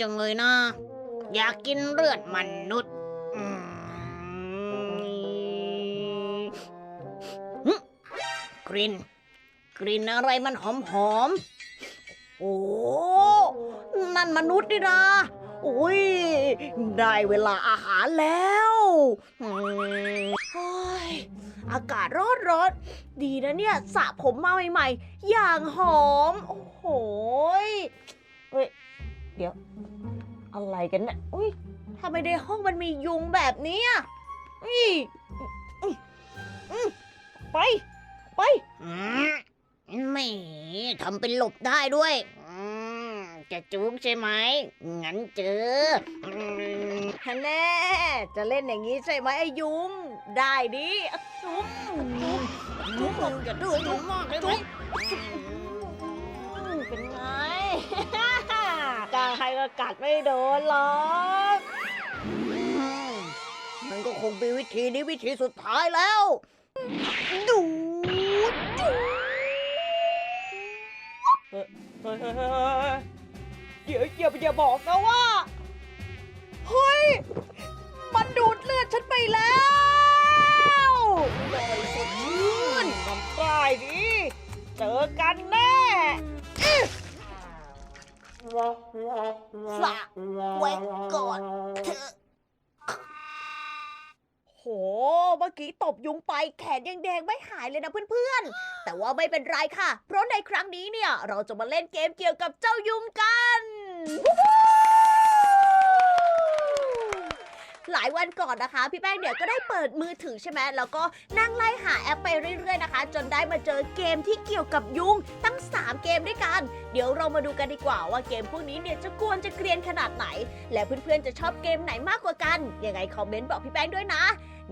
จังเลยนะ อยากกินเลือดมนุษย์อืมหึกลิ่นกลิ่นอะไรมันหอมหอมๆโอ้นั่นมนุษย์นี่นะโอ้ยได้เวลาอาหารแล้วอืมโอ้ยอากาศร้อนร้อนๆดีนะเนี่ยสระผมมาใหม่ๆ อย่างหอม โอ้โหยเฮ้ย เดี๋ยว อะไร กันเนี่ยอุ้ยทำไมในห้องมันมียุงแบบนี้อะอุ้ยอื้ออื้อไป ไปไม่ทำเป็นหลบได้ด้วยอืมจะจุกใช่ไหม งั้นเจออืมฮันแน่ จะเล่นอย่างนี้ใช่ไหมไอ้ยุง ได้ดิอะจุ๊บจุ๊บจุ๊บลงจะดื้อจุ๊บมา กล้าใครก็กัดไม่โดนหรอกอืมมันก็คงเป็นวิธีนี้วิธีสุดท้ายแล้ว ดูดจูเฮ้ยเฮ้ยเฮ้ยเฮ้ยเดี๋ยวอย่าอย่าบอกนะว่า เฮ้ย มันดูดเลือดฉันไปแล้วลอยสดชื่นทำได้ดิเจอกันแน่อื้อ ฝากไว้ก่อนเถอะโห เมื่อกี้ตบยุงไปแขนยังแดงไม่หายเลยนะเพื่อนๆ แต่ว่าไม่เป็นไรค่ะ เพราะในครั้งนี้เนี่ย เราจะมาเล่นเกมเกี่ยวกับเจ้ายุงกัน หลายวันก่อนนะคะ พี่แป้งเนี่ยก็ได้เปิดมือถือใช่ไหมแล้วก็นั่งไล่หาแอปไปเรื่อยๆนะคะ จนได้มาเจอเกมที่เกี่ยวกับยุงตั้ง 3 เกมด้วยกัน เดี๋ยวเรามาดูกันดีกว่าว่าเกมพวกนี้เนี่ยจะกวนจะเกรียนขนาดไหน และเพื่อนๆจะชอบเกมไหนมากกว่ากันยังไงคอมเมนต์บอกพี่แป้งด้วยนะ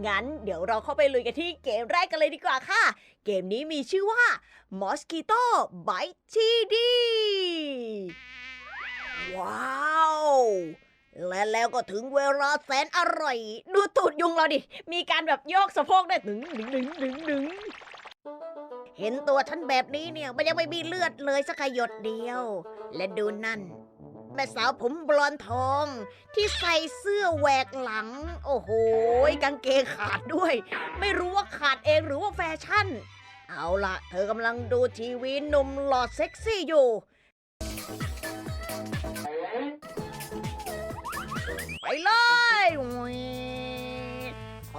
งั้นเดี๋ยวเราเข้าไปลุยกันที่เกมแรกกันเลยดีกว่าค่ะ เกมนี้มีชื่อว่า Mosquito Bite TD ว้าว และแล้วก็ถึงเวลาแสนอร่อย ดูตูดยุงเราดิ มีการแบบโยกสะโพกได้ดึงดึงดึงดึงดึงเห็นตัวฉันแบบนี้เนี่ย มันยังไม่มีเลือดเลยสักหยดเดียว และดูนั่น แม่สาวผมบลอนด์ทอง ที่ใส่เสื้อแหวกหลัง โอ้โหกางเกงขาดด้วย ไม่รู้ว่าขาดเองหรือว่าแฟชั่น เอาล่ะเธอกำลังดูทีวีหนุ่มหล่อเซ็กซี่อยู่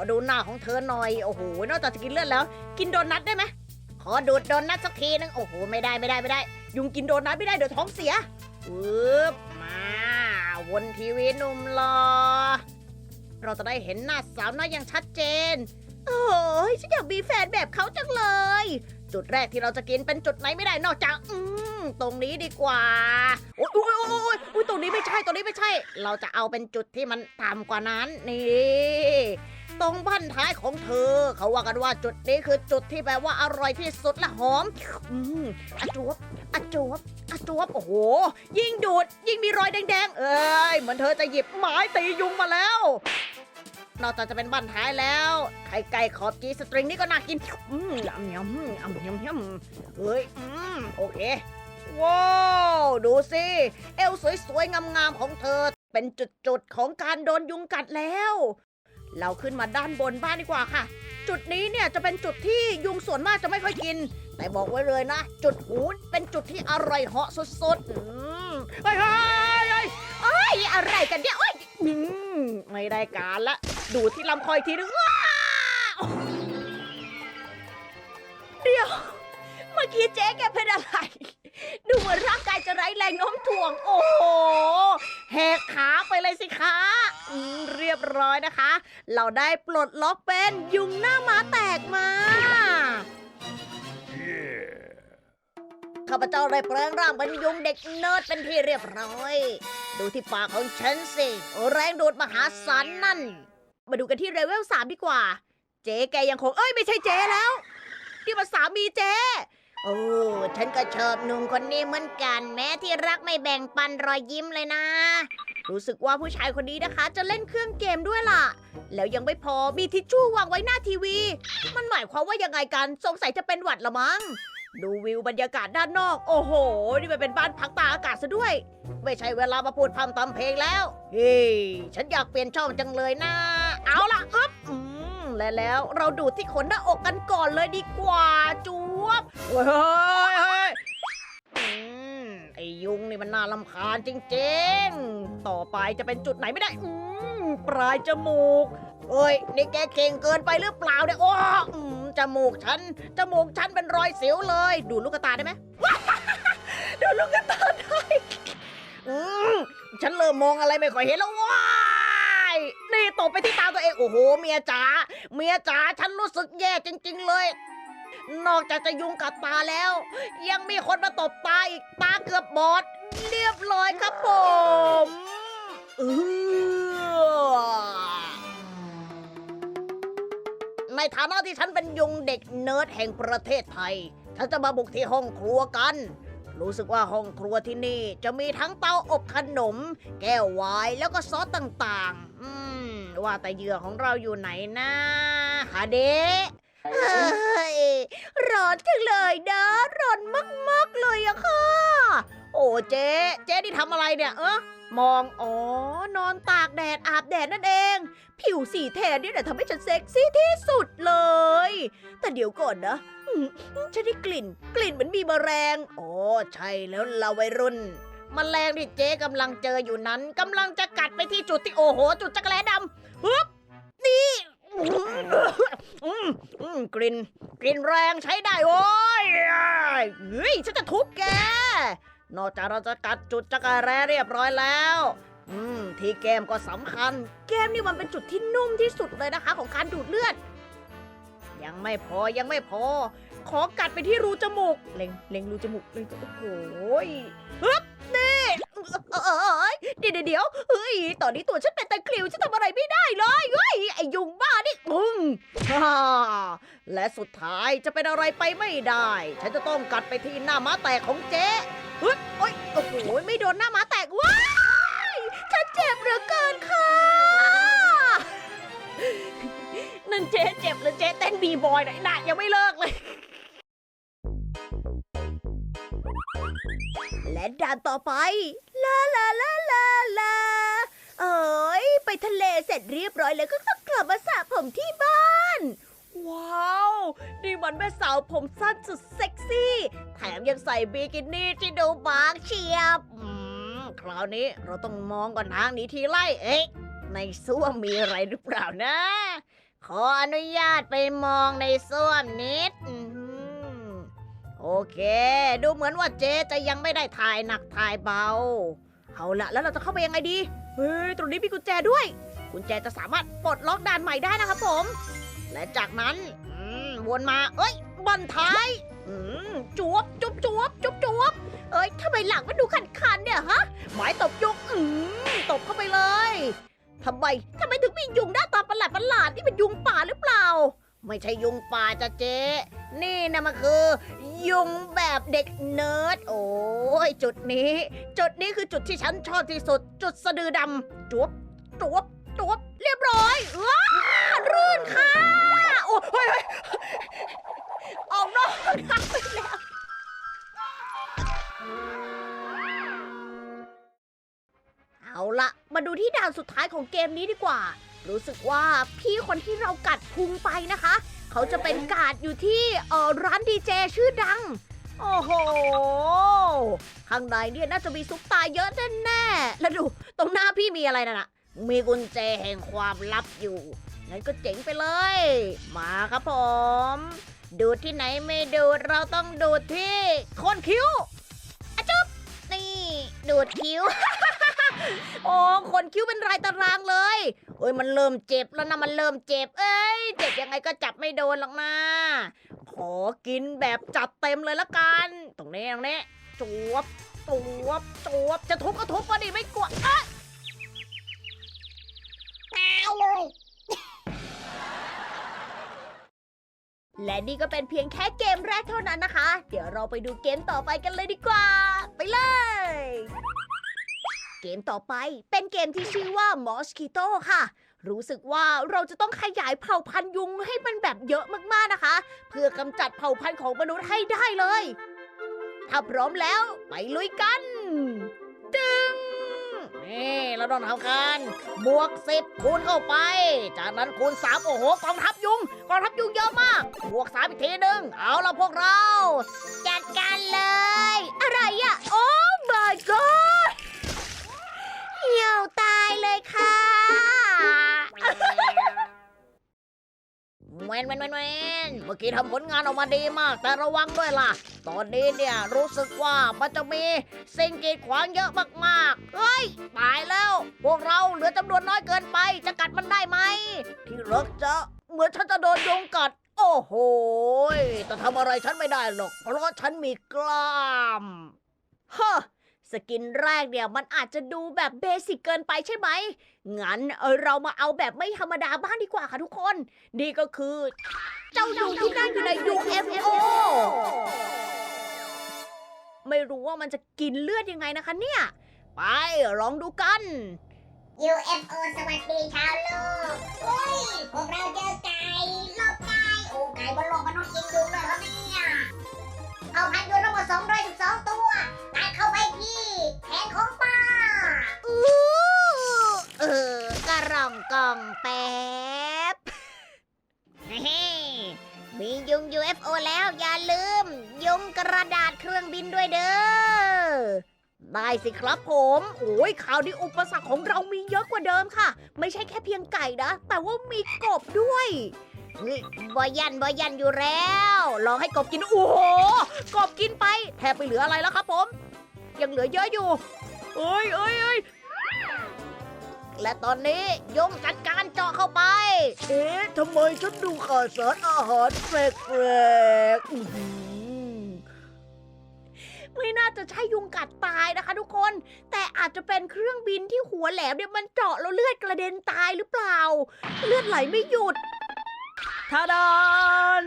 ดูหน้าของเธอหน่อย โอ้โห นอกจากจะกินเลือดแล้ว กินโดนัทได้ไหม ขอดูดโดนัทสักทีนึง โอ้โห ไม่ได้ไม่ได้ไม่ได้ ยุงกินโดนัทไม่ได้เดี๋ยวท้องเสียปึ๊บมาวนทีวีหนุ่มรอ เราจะได้เห็นหน้าสาวน้อยอย่างชัดเจน โอ้ยฉันอยากมีแฟนแบบเขาจังเลย จุดแรกที่เราจะกินเป็นจุดไหนไม่ได้นอกจากอืมตรงนี้ดีกว่า โอ้ยโอ้ยโอ้ยโอ้ยโอ้ยตรงนี้ไม่ใช่ตรงนี้ไม่ใช่ เราจะเอาเป็นจุดที่มันต่ำกว่านั้นนี่ ตรงบั้นท้ายของเธอ เขาว่ากันว่าจุดนี้คือจุดที่แปลว่าอร่อยที่สุดและหอม อืมอะจวบอะจวบอะจวบโอ้โห ยิ่งดูด ยิ่งมีรอยแดงๆ เอ้ย เหมือนเธอจะหยิบไม้ตียุงมาแล้ว นอกจากจะเป็นบั้นท้ายแล้ว ไข่ไก่ขอบจีสตริงนี่ก็น่ากิน อืมยำยำยำยำยำเฮ้ย อืม โอเค ว้าว ดูสิ เอวสวยๆ งามๆ ของเธอ เป็นจุดๆ ของการโดนยุงกัดแล้ว เราขึ้นมาด้านบนบ้านดีกว่าค่ะ จุดนี้เนี่ยจะเป็นจุดที่ยุงส่วนมากจะไม่ค่อยกิน แต่บอกไว้เลยนะ จุดหูเป็นจุดที่อร่อยเหาะสุดๆอืมเฮ้ยเฮ้ยเฮ้ยเอ้ยอะไรกันเนี่ยโอ้ยอืมไม่ได้การละ ดูที่ลำคอยทีนึงว้าวเดี๋ยว เมื่อกี้เจ๊แกเป็นอะไร ดูเหมือนร่างกายจะไร้แรงโน้มถ่วง โอ้โหแหกขาไปเลยสิคะ ยบร้อยนะคะ เราได้ปลดล็อกเป็นยุงหน้าม้าแตกมาข้าพเจ้าได้แปลงร่างเป็นยุงเด็กเนิร์ดเป็นที่เรียบร้อย ดูที่ปากของฉันสิ แรงดูดมหาศาลนั่น มาดูกันที่เลเวล3ดีกว่า เจ๊แกยังคง เอ้ยไม่ใช่เจ๊แล้ว ที่มาสามีเจ๊ โอ้ฉันก็ชอบหนุ่มคนนี้เหมือนกัน แม้ที่รักไม่แบ่งปันรอยยิ้มเลยนะ รู้สึกว่าผู้ชายคนนี้นะคะ จะเล่นเครื่องเกมด้วยล่ะ แล้วยังไม่พอมีทิชชู่วางไว้หน้าทีวี มันหมายความว่ายังไงกันสงสัยจะเป็นหวัดละมั้งดูวิวบรรยากาศด้านนอก โอ้โห นี่มันเป็นบ้านพักตาอากาศซะด้วย ไม่ใช่เวลามาพูดพร่ำทำเพลงแล้ว เฮ้ยฉันอยากเปลี่ยนช่องจังเลยนะ เอาล่ะอึ๊บอืม และแล้วเราดูดที่ขนหน้าอกกันก่อนเลยดีกว่าจวบเฮ้ยเฮ้ยเฮ้ยอืมไอ้ยุงนี่มันน่าลำคาญจริงๆ ต่อไปจะเป็นจุดไหนไม่ได้ อืมปลายจมูกเอ้ย นี่แกเก่งเกินไปหรือเปล่าเนี่ย โอ้อืมจมูกฉัน จมูกฉันเป็นรอยสิวเลย ดูลูกตาได้ไหมดูลูกตาได้ อืมฉันเริ่มมองอะไรไม่ค่อยเห็นแล้วว้าย นี่ตบไปที่ตาตัวเองโอ้โหเมียจ๋าเมียจ๋าฉันรู้สึกแย่จริง ๆ เลย นอกจากจะยุงกัดตาแล้ว ยังมีคนมาตบตาอีกตาเกือบบอด เรียบร้อยครับผมเออในฐานะที่ฉันเป็นยุงเด็กเนิร์ดแห่งประเทศไทย ฉันจะมาบุกที่ห้องครัวกัน รู้สึกว่าห้องครัวที่นี่จะมีทั้งเตาอบขนม แก้วไวน์แล้วก็ซอสต่าง อืม ว่าแต่เหยื่อของเราอยู่ไหนนะหาเดะเฮ้ยร้อนจังเลยนะร้อนมากๆเลยอะค่ะ โอ้เจ๊เจ๊ที่ทำอะไรเนี่ยเออมอง อ๋อ นอนตากแดดอาบแดดนั่นเอง ผิวสีแทนนี่แหละทำให้ฉันเซ็กซี่ที่สุดเลย แต่เดี๋ยวก่อนนะฉันได้กลิ่น กลิ่นเหมือนมีมแมลง อ๋อ ใช่แล้วเราวัยรุ่น มแมลงที่เจ๊กำลังเจออยู่นั้นกำลังจะกัดไปที่จุดที่โอ้โห จุดจักรแลดำฮึบนี่อืมอืมกลิ่นกลิ่นแรงใช้ได้โว้ยเฮ้ยฉันจะทุบแก นอกจากเราจะกัดจุดจักรแร้เรียบร้อยแล้ว อืม ที่แกมก็สำคัญแก้มนี่มันเป็นจุดที่นุ่มที่สุดเลยนะคะ ของการดูดเลือด ยังไม่พอยังไม่พอ ขอกัดไปที่รูจมูก เล็งเล็งรูจมูกเล็งโอ้โหยฮึบนี่ เอ้ยเดี๋ยวเดี๋ยวเฮ้ย ตอนนี้ตัวฉันเป็นตะคริวฉันทำอะไรไม่ได้เลยเฮ้ยไอยุงบ้านี่มึงฮ่าและสุดท้ายจะเป็นอะไรไปไม่ได้ ฉันจะต้องกัดไปที่หน้าม้าแตกของเจ๊เฮ้ยโอ้ยโอ้โหไม่โดนหน้าม้าแตกว้ายฉันเจ็บเหลือเกินค่ะนั่นเจ๊เจ็บหรือเจ๊เต้นบีบอยไหนน่ะยังไม่เลิกเลยและด่านต่อไป ลาลาลาลาลาเอ้ยไปทะเลเสร็จเรียบร้อยแล้วก็กลับมาสระผมที่บ้าน ว้าว นี่มันแม่สาวผมสั้นสุดเซ็กซี่ แถมยังใส่บิกินี่ที่ดูบางเฉียบคราวนี้เราต้องมองก่อนทางนี้ทีไล่เอ๊ะในส้วมมีอะไรหรือเปล่านะ ขออนุญาตไปมองในส้วมนิดอื โอเค ดูเหมือนว่าเจ๊จะยังไม่ได้ถ่ายหนักถ่ายเบา เอาละแล้วเราจะเข้าไปยังไงดี เฮ้ย ตรงนี้มีกุญแจด้วย กุญแจจะสามารถปลดล็อกด่านใหม่ได้นะครับผม และจากนั้นวนมา เอ้ยบันท้ายจวบจุบจวบจุบจวบเอ้ยทำไมหลังมันดูคันๆเนี่ยฮะ หมายตบยุงอืมตบเข้าไปเลยทำไมทำไมถึงมียุงหน้าตาประหลาดประหลาดนี่เป็นยุงป่าหรือเปล่า ไม่ใช่ยุงป่าจ้ะเจ๊ นี่นะมันคือ ยุงแบบเด็กเนิร์ด โอ้ยจุดนี้ จุดนี้คือจุดที่ฉันชอบที่สุด จุดสะดือดำจวบจวบจวบเรียบร้อยว้ารื่นค่ะ โอ้ยเฮ้ยเฮ้ยออกนอกทางไปแล้ว เอาละมาดูที่ด่านสุดท้ายของเกมนี้ดีกว่า รู้สึกว่าพี่คนที่เรากัดพุงไปนะคะ เขาจะเป็นกาดอยู่ที่เออร้านดีเจชื่อดัง โอ้โห ข้างในเนี่ยน่าจะมีซุปตาเยอะแน่ๆแล้วดู ตรงหน้าพี่มีอะไรน่ะนะมีกุญแจแห่งความลับอยู่ งั้นก็เจ๋งไปเลย มาครับผม ดูดที่ไหนไม่ดูดเราต้องดูดที่โคนคิ้วอะจุ๊บนี่ ดูดคิ้ว โอ้ขนคิ้วเป็นรายตารางเลยโอ้ยมันเริ่มเจ็บแล้วนะมันเริ่มเจ็บ เอ้ยเจ็บยังไงก็จับไม่โดนหรอกนะขอกินแบบจัดเต็มเลยละกัน ตรงนี้ตรงนี้จวบจวบจวบจะทุบก็ทุบก็ดิไม่กลัวเอ้ยตายเลย และนี่ก็เป็นเพียงแค่เกมแรกเท่านั้นนะคะ เดี๋ยวเราไปดูเกมต่อไปกันเลยดีกว่า ไปเลย เกมต่อไป เป็นเกมที่ชื่อว่า Mosquito ค่ะ รู้สึกว่าเราจะต้องขยายเผ่าพันธุ์ยุงให้มันแบบเยอะมากๆนะคะ เพื่อกำจัดเผ่าพันธุ์ของมนุษย์ให้ได้เลย ถ้าพร้อมแล้วไปลุยกัน ตึงนี่เราต้องทำการบวกสิบคูณเข้าไป จากนั้นคูณสามโอ้โหกองทัพยุงกองทัพยุงเยอะมาก บวกสามอีกทีหนึ่งเอาละพวกเรา จัดการเลย อะไรอะโอ้ my god หี่ยวตายเลยค่ะแวนแวนแวนแวนเมื่อกี้ทำผลงานออกมาดีมาก แต่ระวังด้วยล่ะ ตอนนี้เนี่ยรู้สึกว่ามันจะมีสิ่งกีดขวางเยอะมากๆ เฮ้ย ตายแล้ว พวกเราเหลือจำนวนน้อยเกินไป จะกัดมันได้ไหม ที่รักจะเหมือนฉันจะโดนยุงกัด โอ้โหแต่ทำอะไรฉันไม่ได้หรอก เพราะฉันมีกล้าม ฮะ สกินแรกเนี่ยมันอาจจะดูแบบเบสิกเกินไปใช่ไหม งั้นเออเรามาเอาแบบไม่ธรรมดาบ้างดีกว่าค่ะทุกคน นี่ก็คือ เจ้ายุงที่นั่งอยู่ใน UFO ไม่รู้ว่ามันจะกินเลือดยังไงนะคะเนี่ย ไปลองดูกัน UFO สวัสดีชาวโลกเฮ้ยพวกเราเจอไก่ลบไก่โอ้ไก่บนโลกมนุษย์กินยุงเลยครับนี่ เอาพันยุงทั้งหมด212 ตัวตัดเข้าไปที่แขนของป้าอู้เออกระรองกองแป๊บเฮ้มียุง UFO แล้วอย่าลืม ยุงกระดาษเครื่องบินด้วยเด้อได้สิครับผม โอ้ยข่าวนี้อุปสรรคของเรามีเยอะกว่าเดิมค่ะ ไม่ใช่แค่เพียงไก่นะ แต่ว่ามีกบด้วย บอยันบอยันอยู่แล้วลองให้กบกิน โอ้โหกบกินไปแทบไปเหลืออะไรแล้วครับผม ยังเหลือเยอะอยู่เอ้ยเอ้ยเอ้ยและตอนนี้ยงจัดการเจาะเข้าไป เอ๊ะทำไมฉันดูข่าดสารอาหารแปลกๆอื้อหือไม่น่าจะใช่ยุงกัดตายนะคะทุกคน แต่อาจจะเป็นเครื่องบินที่หัวแหลมเนี่ยมันเจาะแล้วเลือดกระเด็นตายหรือเปล่า เลือดไหลไม่หยุด ทาดอน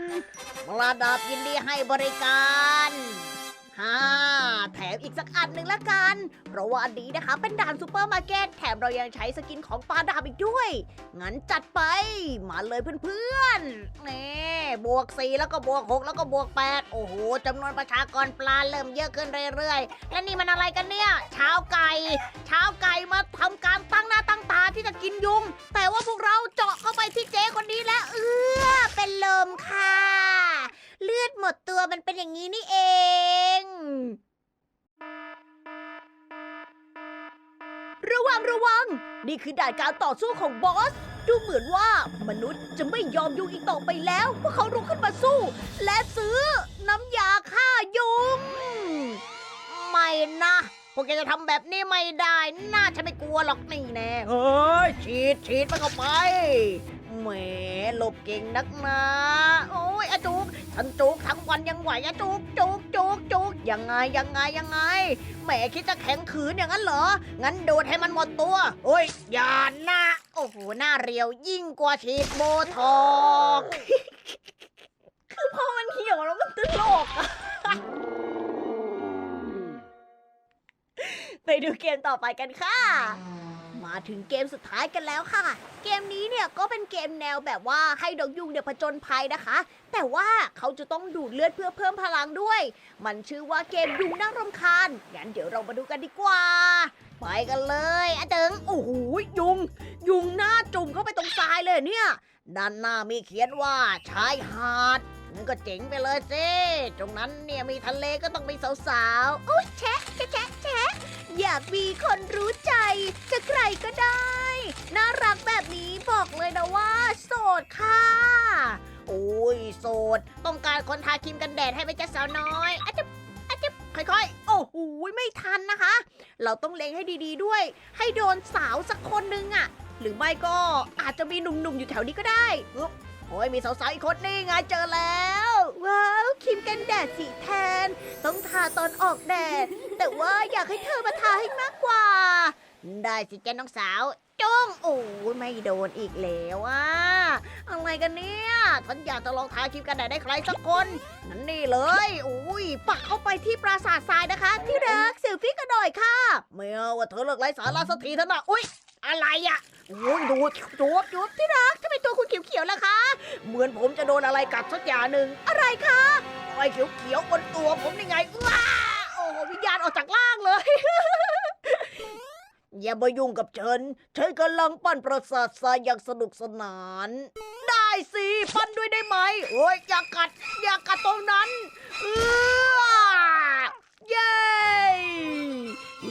ปลาดาบยินดีให้บริการ ฮ่าแถมอีกสักอันหนึ่งละกัน เพราะว่าอันนี้นะคะเป็นด่านซูเปอร์มาร์เก็ตแถมเรายังใช้สกินของปลาดาบอีกด้วย งั้นจัดไปมาเลยเพื่อนๆนี่บวก 4 แล้วก็บวก 6 แล้วก็บวก 8 โอ้โหจำนวนประชากรปลาเริ่มเยอะขึ้นเรื่อยๆ และนี่มันอะไรกันเนี่ยเช้าไก่เช้าไก่มาทำการตั้งหน้าตั้งตาที่จะกินยุง แต่ว่าพวกเราเจาะเข้าไปที่เจ๊คนนี้แล้วเออเป็นลมค่ะ เลือดหมดตัวมันเป็นอย่างนี้นี่เอง ระวังระวัง นี่คือด่านการต่อสู้ของบอส ดูเหมือนว่ามนุษย์จะไม่ยอมยุงอีกต่อไปแล้ว พวกเขารุกขึ้นมาสู้ และซื้อน้ำยาฆ่ายุง ไม่นะ พวกแกจะทำแบบนี้ไม่ได้ น่าจะไม่กลัวหรอกนี่แน่ เฮ้ยฉีดฉีดมันเข้าไป แหมหลบเก่งนักนะ โอ้ยอาจุกฉันจุกทั้งวันยังไหวอะจุกจุกจุกจุกยังไงยังไงยังไงแหมคิดจะแข็งขืนอย่างนั้นเหรอ งั้นโดดให้มันหมดตัว โอ้ยอย่าหน้า โอ้โหหน้าเรียวยิ่งกว่าฉีดโบท็อกซ์คือพอมันเหี่ยวแล้วมันตลกอะไปดูเกมต่อไปกันค่ะ มาถึงเกมสุดท้ายกันแล้วค่ะ เกมนี้เนี่ยก็เป็นเกมแนวแบบว่าให้ดอกยุงเนี่ยผจญภัยนะคะ แต่ว่าเขาจะต้องดูดเลือดเพื่อเพิ่มพลังด้วย มันชื่อว่าเกมยุงน่ารำคาญ งั้นเดี๋ยวเรามาดูกันดีกว่า ไปกันเลยอะเติงโอ้โหยุง ยุงหน้าจุ่มเข้าไปตรงทรายเลยเนี่ย ด้านหน้ามีเขียนว่าชายหาดนั่นก็เจ๋งไปเลยเจ้ตรงนั้นเนี่ยมีทะเลก็ต้องมีสาวๆโอ้ยแชะแชะแชะแชะ อยากมีคนรู้ใจ จะใครก็ได้ น่ารักแบบนี้บอกเลยนะว่า โสดค่ะ โอ้ยโสด ต้องการคนทาครีมกันแดดให้ไหมจ๊ะสาวน้อยอาจจะอาจจะค่อยๆ โอ้โหไม่ทันนะคะ เราต้องเล็งให้ดีๆด้วย ให้โดนสาวสักคนนึงอะหรือไม่ก็อาจจะมีหนุ่มๆอยู่แถวนี้ก็ได้อึ๊บ โอ้ยมีสาวๆอีกคนนี่ไงเจอแล้ว ว้าวครีมกันแดดสีแทน ต้องทาตอนออกแดด แต่ว่าอยากให้เธอมาทาให้มากกว่า ได้สิเจ้าน้องสาวจ้องโอ้ยไม่โดนอีกแล้วอะอะไรกันเนี่ยฉันอยากจะลองทาครีมกันแดดได้ใครสักคนนั่นนี่เลยอุ้ยปักเข้าไปที่ปราสาททรายนะคะ ที่รักเซลฟี่กันหน่อยค่ะไม่เอาว่าเธอเลิกไร้สาระสักทีเถอะนะอุ้ย อะไรอะโอ้ยดูจูบจูบที่รักทำไมตัวคุณเขียวๆล่ะคะ เหมือนผมจะโดนอะไรกัดสักอย่างหนึ่งอะไรคะรอยเขียวๆบนตัวผมนี่ไงว้าโอ้โหวิญญาณออกจากล่างเลย อย่ามายุ่งกับฉันฉันกำลังปั้นประสาททรายอย่างสนุกสนาน ได้สิปั้นด้วยได้ไหมโอ้ยอย่ากัด อย่ากัดตรงนั้นเออเย้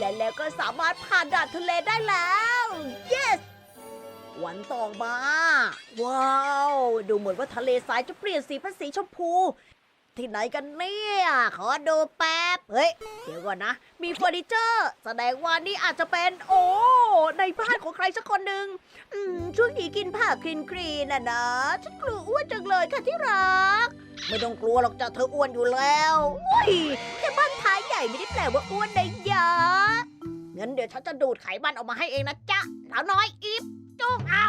และแล้วก็สามารถผ่านด่านทะเลได้แล้ว yes วันต่อมา ว้าว ดูเหมือนว่าทะเลทรายจะเปลี่ยนสีเป็นสีชมพู ที่ไหนกันเนี่ย ขอดูแป๊บ เฮ้ย เดี๋ยวก่อนนะ มีเฟอร์นิเจอร์ แสดงว่านี่อาจจะเป็น โอ้ ในบ้านของใครสักคนหนึ่งอืม ช่วงนี้กินผักคลีนครีนน่ะนะ ฉันกลัวอ้วนจังเลยค่ะที่รัก ไม่ต้องกลัวหรอกจ้ะเธออ้วนอยู่แล้วอุ้ยแค่บ้านท้ายใหญ่ไม่ได้แปลว่าอ้วนได้เยอะเดี๋ยวฉันจะดูดไขมันออกมาให้เองนะจ๊ะสาวน้อยอีฟจุ้งเอา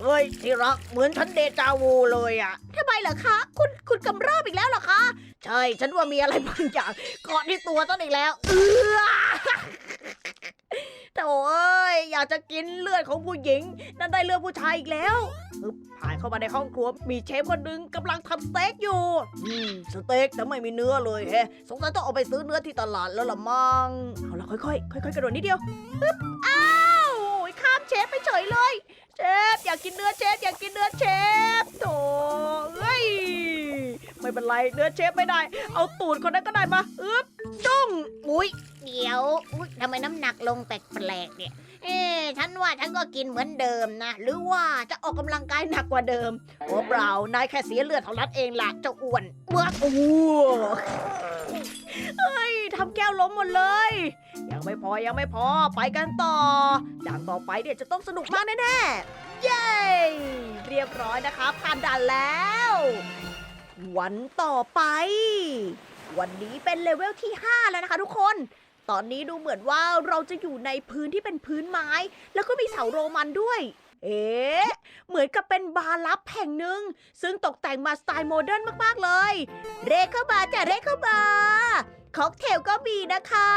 เฮ้ยที่รักเหมือนฉันเดจาวูเลยอะทำไมเหรอคะ คุณคุณกำเริบอีกแล้วเหรอคะ ใช่ ฉันว่ามีอะไรบางอย่างเกาะที่ตัวต้นอีกแล้ว เออ โถ่เอ้ยอยากจะกินเลือดของผู้หญิง นั่นได้เลือดผู้ชายอีกแล้วผ่านเข้ามาในห้องครัวมีเชฟคนหนึ่งกำลังทำสเต็กอยู่อืมสเต็กแต่ไม่มีเนื้อเลยแฮะสงสัยต้องเอาไปซื้อเนื้อที่ตลาดแล้วละมั้งเอาละค่อยๆค่อยๆกระโดดนิดเดียวปึ๊บอ้าวโอ้ยข้ามเชฟไปเฉยเลย เชฟอยากกินเนื้อเชฟอยากกินเนื้อเชฟ เป็นไรเนื้อเชฟไม่ได้ เอาตูดคนนั้นก็ได้มาอึ๊บจุ้งอุ้ยเดี๋ยวอุ๊ยทำไมน้ำหนักลงแปลกๆเนี่ย เอ๊ะฉันว่าฉันก็กินเหมือนเดิมนะ หรือว่าจะออกกำลังกายหนักกว่าเดิมโอ้เปล่านายแค่เสียเลือดเท่านั้นเองล่ะเจ้าอ้วนเมื่อโอ้เฮ้ยทำแก้วล้มหมดเลย ยังไม่พอยังไม่พอไปกันต่อด่านต่อไปเนี่ยจะต้องสนุกมากแน่ๆเย้ เรียบร้อยนะคะผ่านด่านแล้ว วันต่อไป วันนี้เป็นเลเวลที่ 5 แล้วนะคะทุกคน ตอนนี้ดูเหมือนว่าเราจะอยู่ในพื้นที่เป็นพื้นไม้ แล้วก็มีเสาโรมันด้วย เอ๊ะ เหมือนกับเป็นบาร์ลับแห่งหนึ่ง ซึ่งตกแต่งมาสไตล์โมเดิร์นมาก ๆ เลย เรเข้ามาจ้ะเรเข้ามาค็อกเทลก็มีนะคะ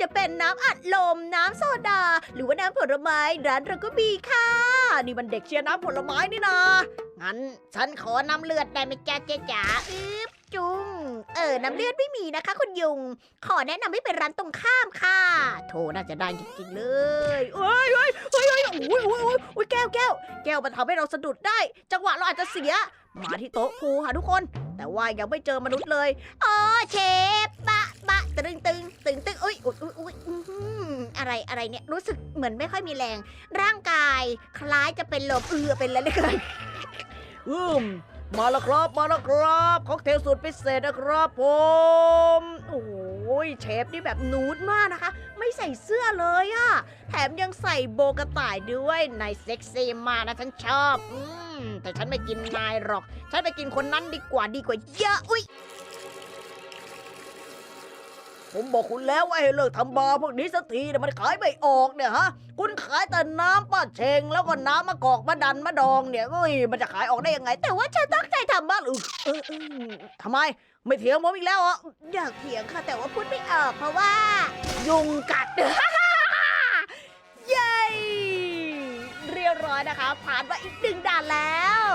จะเป็นน้ำอัดลม น้ำโซดา หรือว่าน้ำผลไม้ ร้านเราก็มีค่ะ นี่มันเด็กเชียร์น้ำผลไม้นี่นะ งั้นฉันขอน้ำเลือดได้ไหมจ๊ะเจ๊จ๋าอึ๊บจุงเออ น้ำเลือดไม่มีนะคะ คุณยุง ขอแนะนำให้เป็นร้านตรงข้ามค่ะ โถน่าจะได้จริงๆเลยเอ้ยเอ้ยเฮ้ยเฮ้ยโอ้ยโอ้ยโอ้ยโอ้ยแก้วแก้วแก้วมันทำให้เราสะดุดได้ จังหวะเราอาจจะเสีย มาที่โต๊ะพูค่ะทุกคน แต่ว่ายังไม่เจอมนุษย์เลยอ๋อเชฟบะบะตึงตึงตึงตึงอุ้ยอุ้ยอุ้ยอุ้ยอื้อหืออะไรอะไรเนี่ยรู้สึกเหมือนไม่ค่อยมีแรง ร่างกายคล้ายจะเป็นลมเอือเป็นอะไรเลย อืมมาแล้วครับ มาแล้วครับค็อกเทลสูตรพิเศษนะครับผม โอ้ยเชฟนี่แบบนูดมากนะคะ ไม่ใส่เสื้อเลยอะแถมยังใส่โบกระต่ายด้วยนายเซ็กซี่มากนะฉันชอบ อืม แต่ฉันไม่กินนายหรอก ฉันไปกินคนนั้นดีกว่าดีกว่าเยอะ อุ้ย ผมบอกคุณแล้วว่าให้เลิกทำบาร์พวกนี้สักทีเนี่ยมันขายไม่ออกเนี่ยฮะ คุณขายแต่น้ำป้าเชง แล้วก็น้ำมะกอกมะดันมะดองเนี่ยเอ้ยมันจะขายออกได้ยังไง แต่ว่าฉันตั้งใจทำบ้านเออเออเออทำไม ไม่เถียงผมอีกแล้วเหรอะอยากเถียงค่ะ แต่ว่าพูดไม่ออกเพราะว่า ยุงกัด เย้เรียบร้อยนะคะ ผ่านมาอีกหนึ่งด่านแล้ว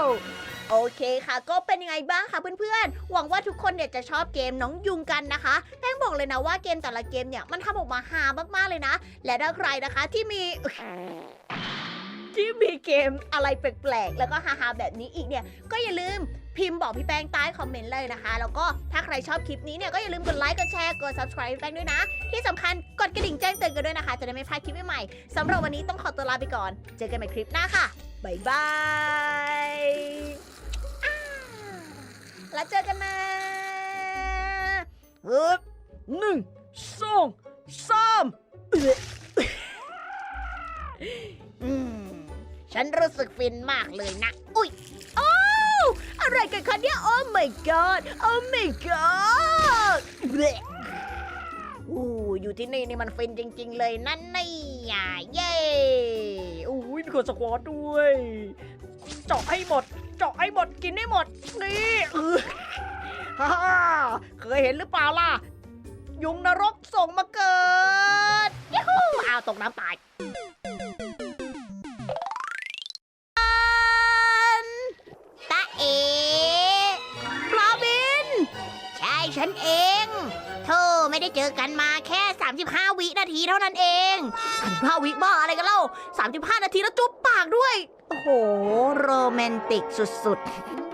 โอเคค่ะ ก็เป็นยังไงบ้างคะเพื่อนๆ หวังว่าทุกคนเนี่ยจะชอบเกมน้องยุงกันนะคะแป้งบอกเลยนะว่าเกมแต่ละเกมเนี่ยมันทำออกมาฮามากๆเลยนะ และถ้าใครนะคะที่มีที่มีเกมอะไรแปลกๆ แล้วก็ฮาๆแบบนี้อีกเนี่ย ก็อย่าลืมพิมพ์บอกพี่แป้งใต้คอมเมนต์เลยนะคะ แล้วก็ถ้าใครชอบคลิปนี้เนี่ยก็อย่าลืมกดไลค์ กดแชร์ กด subscribe แป้งด้วยนะ ที่สำคัญกดกระดิ่งแจ้งเตือนกันด้วยนะคะ จะได้ไม่พลาดคลิปใหม่ๆสำหรับวันนี้ต้องขอตัวลาไปก่อน เจอกันใหม่คลิปหน้าค่ะ บ๊ายบาย แล้วเจอกันนะฮึบหนึ่งสองสามเอื้ออืมฉันรู้สึกฟินมากเลยนะ อุ้ยโอ้วอะไรกันคะเนี่ย โอ้ my god โอ้ my god เบ้อู้อยู่ที่นี่นี่มันฟินจริง ๆ เลยนั่นนี่อะเย้อู้ยมีคนสควอตด้วย เจาะให้หมดเจาะ ให้หมดกินให้หมดนี่เออฮ่าฮ่าเคยเห็นหรือเปล่าล่ะ ยุงนรกส่งมาเกิดยูฮูอ้าวตกน้ำตายตาเอปลาบิน ใช่ฉันเองเธอ ไม่ได้เจอกันมาแค่ 35 วินาทีเท่านั้นเอง35วิบ้าอะไรกันเล่า 35 นาทีแล้วจุ๊บปากด้วย โอ้โห โรแมนติกสุดๆ